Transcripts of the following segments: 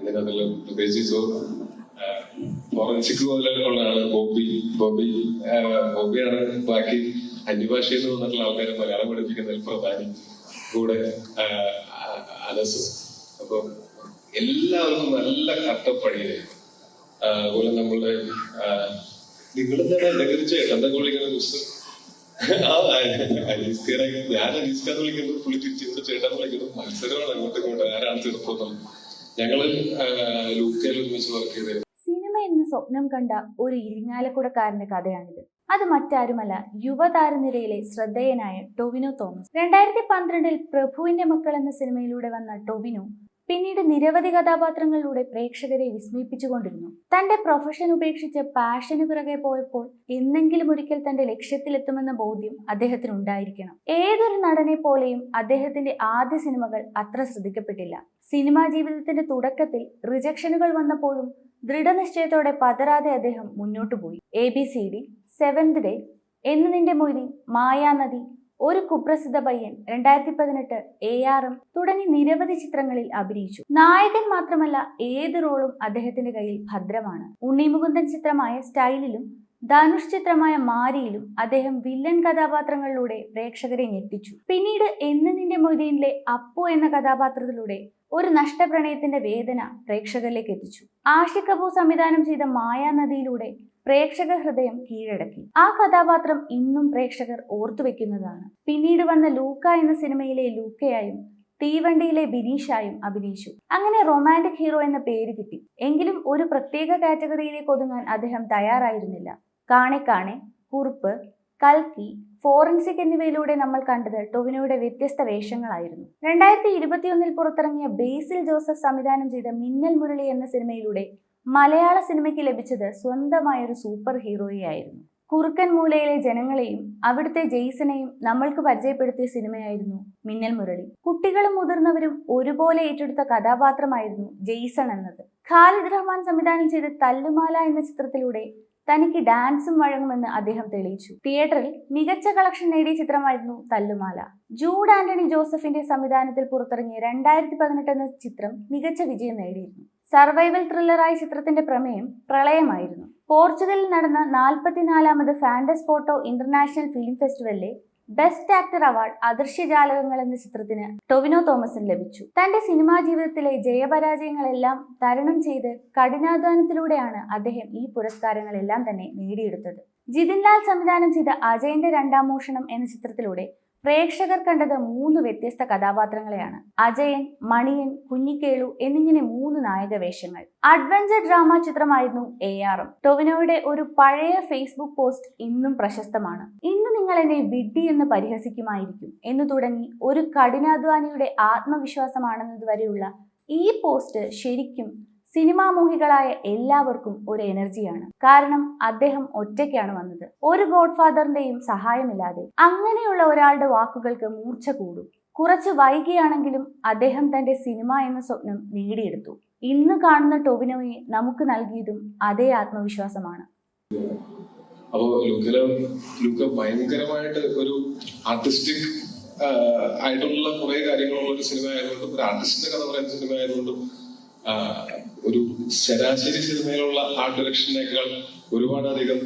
ഇതിനകത്തുള്ള പ്രത്യേകിച്ച് ഫോറൻസിക് മുതലുള്ളതാണ് ബോബി. ബോബി ബോബിയാണ് ബാക്കി അന്യഭാഷയിൽ നിന്ന് വന്നിട്ടുള്ള ആൾക്കാരെ മലയാളം പഠിപ്പിക്കുന്നതിൽ പ്രധാനി. കൂടെ അനസ്. അപ്പൊ എല്ലാവർക്കും നല്ല കട്ടപ്പണിയായിരുന്നു അതുപോലെ നമ്മളുടെ നിങ്ങളെന്താണ് എന്നെ കുറിച്ച് എന്താ വിളിക്കുന്നത് മിസ്റ്റർ? ആ, അനീസ് ഖാനെ ഞാൻ അനീസ്കാർ വിളിക്കുന്നത് പുള്ളി തിരിച്ചു ചേട്ടൻ വിളിക്കുന്നത് മത്സരമാണ് അങ്ങോട്ടും ഇങ്ങോട്ടും. ആരാണ് ചെറുപ്പം ഒരുമിച്ച് വർക്ക് സിനിമ എന്ന സ്വപ്നം കണ്ട ഒരു ഇരിങ്ങാലക്കുടക്കാരന്റെ കഥയാണിത്. അത് മറ്റാരുമല്ല യുവതാരനിരയിലെ ശ്രദ്ധേയനായ ടൊവിനോ തോമസ്. രണ്ടായിരത്തി പന്ത്രണ്ടിൽ പ്രഭുവിന്റെ മക്കൾ എന്ന സിനിമയിലൂടെ വന്ന ടൊവിനോ പിന്നീട് നിരവധി കഥാപാത്രങ്ങളിലൂടെ പ്രേക്ഷകരെ വിസ്മയിപ്പിച്ചുകൊണ്ടിരുന്നു. തന്റെ പ്രൊഫഷൻ ഉപേക്ഷിച്ച് പാഷന് പിറകെ പോയപ്പോൾ എന്നെങ്കിലും ഒരിക്കൽ തന്റെ ലക്ഷ്യത്തിലെത്തുമെന്ന ബോധ്യം അദ്ദേഹത്തിന് ഉണ്ടായിരിക്കണം. ഏതൊരു നടനെ പോലെയും അദ്ദേഹത്തിന്റെ ആദ്യ സിനിമകൾ അത്ര ശ്രദ്ധിക്കപ്പെട്ടില്ല. സിനിമാ ജീവിതത്തിന്റെ തുടക്കത്തിൽ റിജക്ഷനുകൾ വന്നപ്പോഴും ദൃഢനിശ്ചയത്തോടെ പതരാതെ അദ്ദേഹം മുന്നോട്ടു പോയി. A B C D seventh day എന്ന് നിന്റെ മൊയ്തി മായാനദി ഒരു കുപ്രസിദ്ധ പയ്യൻ രണ്ടായിരത്തി പതിനെട്ട് എ ആറും തുടങ്ങി നിരവധി ചിത്രങ്ങളിൽ അഭിനയിച്ചു. നായകൻ മാത്രമല്ല ഏത് റോളും അദ്ദേഹത്തിന്റെ കയ്യിൽ ഭദ്രമാണ്. ഉണ്ണിമുകുന്ദൻ ചിത്രമായ സ്റ്റൈലിലും ധനുഷ് ചിത്രമായ മാരിയിലും അദ്ദേഹം വില്ലൻ കഥാപാത്രങ്ങളിലൂടെ പ്രേക്ഷകരെ ഞെട്ടിച്ചു. പിന്നീട് എന്ന് നിന്റെ മൊയ്തീനിലെ അപ്പു എന്ന കഥാപാത്രത്തിലൂടെ ഒരു നഷ്ടപ്രണയത്തിന്റെ വേദന പ്രേക്ഷകരിലേക്ക് എത്തിച്ചു. ആഷിഖ് കപൂർ സംവിധാനം ചെയ്ത മായാനദിയിലൂടെ പ്രേക്ഷക ഹൃദയം കീഴടക്കി. ആ കഥാപാത്രം ഇന്നും പ്രേക്ഷകർ ഓർത്തുവെക്കുന്നതാണ് പിന്നീട് വന്ന ലൂക്ക എന്ന സിനിമയിലെ ലൂക്കയായും തീവണ്ടിയിലെ ബിനീഷായും അഭിനയിച്ചു. അങ്ങനെ റൊമാന്റിക് ഹീറോ എന്ന പേര് കിട്ടി. എങ്കിലും ഒരു പ്രത്യേക കാറ്റഗറിയിലേക്ക് ഒതുങ്ങാൻ അദ്ദേഹം തയ്യാറായിരുന്നില്ല. കാണെ കാണെ കുറുപ്പ് കൽക്കി ഫോറൻസിക് എന്നിവയിലൂടെ നമ്മൾ കണ്ടത് ടൊവിനോയുടെ വ്യത്യസ്ത വേഷങ്ങളായിരുന്നു. രണ്ടായിരത്തി ഇരുപത്തിയൊന്നിൽ പുറത്തിറങ്ങിയ ബേസിൽ ജോസഫ് സംവിധാനം ചെയ്ത മിന്നൽ മുരളി എന്ന സിനിമയിലൂടെ മലയാള സിനിമയ്ക്ക് ലഭിച്ചത് സ്വന്തമായൊരു സൂപ്പർ ഹീറോയെയായിരുന്നു കുറുക്കൻ മൂലയിലെ ജനങ്ങളെയും അവിടുത്തെ ജെയ്സനെയും നമ്മൾക്ക് പരിചയപ്പെടുത്തിയ സിനിമയായിരുന്നു മിന്നൽ മുരളി. കുട്ടികളും മുതിർന്നവരും ഒരുപോലെ ഏറ്റെടുത്ത കഥാപാത്രമായിരുന്നു ജെയ്സൺ എന്നത്. ഖാലിദ് റഹ്മാൻ സംവിധാനം ചെയ്ത തല്ലുമാല എന്ന ചിത്രത്തിലൂടെ തനിക്ക് ഡാൻസും വഴങ്ങുമെന്ന് അദ്ദേഹം തെളിയിച്ചു. തിയേറ്ററിൽ മികച്ച കളക്ഷൻ നേടിയ ചിത്രമായിരുന്നു തല്ലുമാല. ജൂഡ് ആന്റണി ജോസഫിന്റെ സംവിധാനത്തിൽ പുറത്തിറങ്ങിയ രണ്ടായിരത്തി പതിനെട്ട് എന്ന ചിത്രം മികച്ച വിജയം നേടിയിരുന്നു. സർവൈവൽ ത്രില്ലറായ ചിത്രത്തിന്റെ പ്രമേയം പ്രളയമായിരുന്നു. പോർച്ചുഗലിൽ നടന്ന നാൽപ്പത്തിനാലാമത് Fantasporto international film ഫെസ്റ്റിവലിലെ best actor award Adrishya Jalakangal എന്ന ചിത്രത്തിന് ടൊവിനോ തോമസിന് ലഭിച്ചു. തന്റെ സിനിമാ ജീവിതത്തിലെ ജയപരാജയങ്ങളെല്ലാം തരണം ചെയ്ത് കഠിനാധ്വാനത്തിലൂടെയാണ് അദ്ദേഹം ഈ പുരസ്കാരങ്ങളെല്ലാം തന്നെ നേടിയെടുത്തത്. ജിതിൻലാൽ സംവിധാനം ചെയ്ത അജയന്റെ രണ്ടാം മോഷണം എന്ന ചിത്രത്തിലൂടെ പ്രേക്ഷകർ കണ്ടത് മൂന്ന് വ്യത്യസ്ത കഥാപാത്രങ്ങളെയാണ്. അജയൻ മണിയൻ കുഞ്ഞിക്കേളു എന്നിങ്ങനെ മൂന്ന് നായക വേഷങ്ങൾ അഡ്വഞ്ചർ ഡ്രാമ ചിത്രമായിരുന്നു എ എം ടൊവിനോയുടെ ഒരു പഴയ ഫേസ്ബുക്ക് പോസ്റ്റ് ഇന്നും പ്രശസ്തമാണ്. ഇന്ന് നിങ്ങൾ എന്നെ വിഡ്ഢി എന്ന് പരിഹസിക്കുമായിരിക്കും എന്ന് തുടങ്ങി ഒരു കഠിനാധ്വാനിയുടെ ആത്മവിശ്വാസമാണെന്നതുവരെയുള്ള ഈ പോസ്റ്റ് ശരിക്കും സിനിമാമോഹികളായ എല്ലാവർക്കും ഒരു എനർജിയാണ്. കാരണം അദ്ദേഹം ഒറ്റയ്ക്കാണ് വന്നത്. ഒരു ഗോഡ് ഫാദറിന്റെയും സഹായമില്ലാതെ അങ്ങനെയുള്ള ഒരാളുടെ വാക്കുകൾക്ക് മൂർച്ച കൂടും. കുറച്ച് വൈകിയാണെങ്കിലും അദ്ദേഹം തന്റെ സിനിമ എന്ന സ്വപ്നം നേടിയെടുത്തു. ഇന്ന് കാണുന്ന ടൊവിനോയെ നമുക്ക് നൽകിയതും അതേ ആത്മവിശ്വാസമാണ്. അപ്പോ ലുക്കിൽ ലുക്ക് ഭയങ്കരമായിട്ട് ഒരു ആർട്ടിസ്റ്റിക് ആയിട്ടുള്ള കുറെ കാര്യങ്ങളുള്ള ഒരു സിനിമ ആയതുകൊണ്ടും ഒരു ആർട്ടിസ്റ്റിന്റെ കഥ പറയുന്ന സിനിമ ആയതുകൊണ്ടും ഒരു ശരാശരി സിനിമയിലുള്ള ആർട്ട് ഡയറക്ഷനേക്കാൾ ഒരുപാടധികം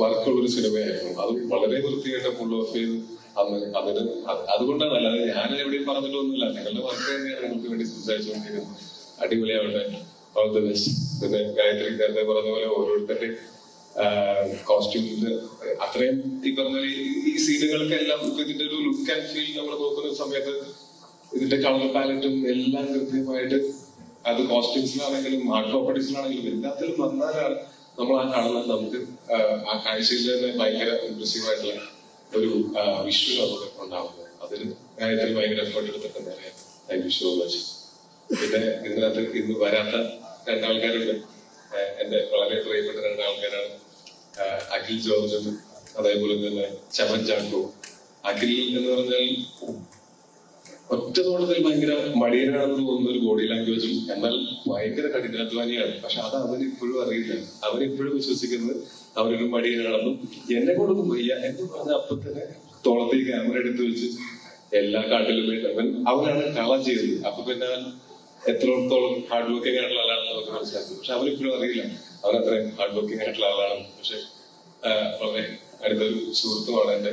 വർക്കുള്ള ഒരു സിനിമയായിരുന്നു. അത് വളരെ വൃത്തിയായിട്ട് ഫുൾ ഓഫ് ചെയ്ത്. അന്ന് അതിന് അതുകൊണ്ടാണ് അല്ലാതെ ഞാൻ എവിടെയും പറഞ്ഞിട്ടൊന്നുമില്ല. നിങ്ങളുടെ വർക്ക് തന്നെയാണ് നിങ്ങൾക്ക് വേണ്ടി സംസാരിച്ചുകൊണ്ടിരിക്കുന്നത്. അടിപൊളിയാവട്ടെ. ഓൾ ദി ബെസ്റ്റ് പിന്നെ ഗായത്രി നേരത്തെ പറഞ്ഞ പോലെ ഓരോരുത്തരുടെ കോസ്റ്റ്യൂമിൽ അത്രയും ഈ പറഞ്ഞ ഈ- സീനുകൾക്കെല്ലാം ഇതിന്റെ ഒരു ലുക്ക് ആൻഡ് ഫീൽ നമ്മൾ നോക്കുന്ന സമയത്ത് ഇതിന്റെ കളർ പാലറ്റും എല്ലാം കൃത്യമായിട്ട് അത് കോസ്റ്റ്യൂംസിലാണെങ്കിലും ആർട്ട് പ്രോപ്പർട്ടീസിലാണെങ്കിലും എല്ലാത്തിലും വന്നാലാണ് നമ്മൾ ആ കാണുന്നത്. നമുക്ക് ആ, കാഴ്ചയിൽ തന്നെ ഭയങ്കര ഇംപ്രസീവ് ആയിട്ടുള്ള ഒരു വിഷു നമുക്ക് ഉണ്ടാവുന്നത്. അതിന് കാര്യത്തിൽ ഭയങ്കര എഫേർട്ട് എടുത്തിട്ടുണ്ട് താങ്ക് യു സോ മച്ച് പിന്നെ ഇതിനകത്ത് ഇന്ന് വരാത്ത രണ്ടാൾക്കാരുണ്ട്. എന്റെ വളരെ പ്രിയപ്പെട്ട രണ്ടാൾക്കാരാണ്. അഖിൽ ജോർജും അതേപോലെ തന്നെ ചമൻ ചാക്കോ. അഖിൽ എന്ന് പറഞ്ഞാൽ ഒറ്റ നോട്ടത്തിൽ ഭയങ്കര മടിയനാണെന്ന് തോന്നുന്ന ഒരു ബോഡി ലാംഗ്വേജും എന്നാൽ ഭയങ്കര കഠിനാധ്വാനിയാണ്. പക്ഷെ അത് അവന് ഇപ്പോഴും അറിയില്ല. അവനിപ്പോഴും വിശ്വസിക്കുന്നത് അവരൊരു മടിയനാണെന്നും എന്നെ കൊണ്ടൊന്നും വയ്യ എന്ന് പറഞ്ഞ അപ്പൊ തന്നെ തോളത്തിൽ ക്യാമറ എടുത്ത് വെച്ച് എല്ലാ കാട്ടിലും അവൻ അവനാണ് കളം ചെയ്തത് അപ്പൊ പിന്നെ അവൻ എത്രത്തോളം ഹാർഡ് വർക്കിംഗ് ആയിട്ടുള്ള ആളാണെന്ന് നമുക്ക് മനസ്സിലാക്കി. പക്ഷെ അവരിപ്പോഴും അറിയില്ല. അവരത്രയും ഹാർഡ് വർക്കിംഗ് ആയിട്ടുള്ള ആളാണെന്ന്. പക്ഷെ വളരെ അടുത്തൊരു സുഹൃത്തുമാണ് എന്റെ